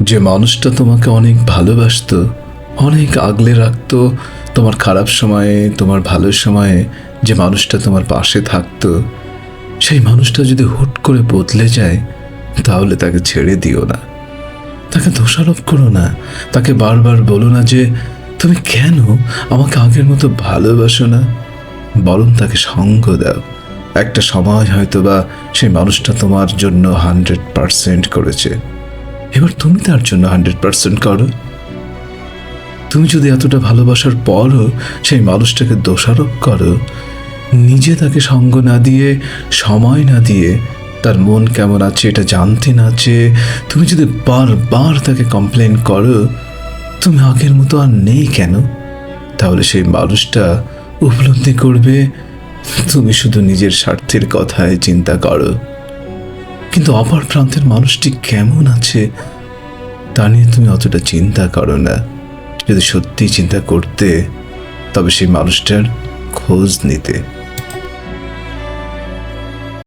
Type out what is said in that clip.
যে মানুষটা তোমাকে অনেক ভালোবাসতো, অনেক আগলে রাখতো, তোমার খারাপ সময়ে, তোমার ভালো সময়ে যে মানুষটা তোমার পাশে থাকতো, সেই মানুষটা যদি হুট করে বদলে যায়, তাহলে তাকে ছেড়ে দিও না। তাকে দোষারোপ করো না। তাকে বারবার বলো না যে, তুমি কেন আমাকে আগের মতো ভালোবাসো না? বরং তাকে সঙ্গ দাও। একটা সময় হয়তো বা সেই মানুষটা তোমার জন্য হান্ড্রেড পারসেন্ট করেছে। এবার তুমি তার জন্য হান্ড্রেড পারসেন্ট করো। তুমি যদি এতটা ভালোবাসার পরও সেই মানুষটাকে দোষারোপ করো, নিজে তাকে সঙ্গ না দিয়ে, সময় না দিয়ে, তার মন কেমন আছে এটা জানতে না চেয়ে তুমি যদি বারবার তাকে কমপ্লেন করো, তুমি আগের মতো আর নেই কেন? তাহলে সেই মানুষটা উপলব্ধি করবে, তুমি শুধু নিজের স্বার্থের কথায় চিন্তা করো। কিন্তু অপর প্রান্তের মানুষটি কেমন আছে, তা নিয়ে তুমি অতটা চিন্তা করো না। যদি সত্যি চিন্তা করতে, তবে সেই মানুষটার খোঁজ নিতে।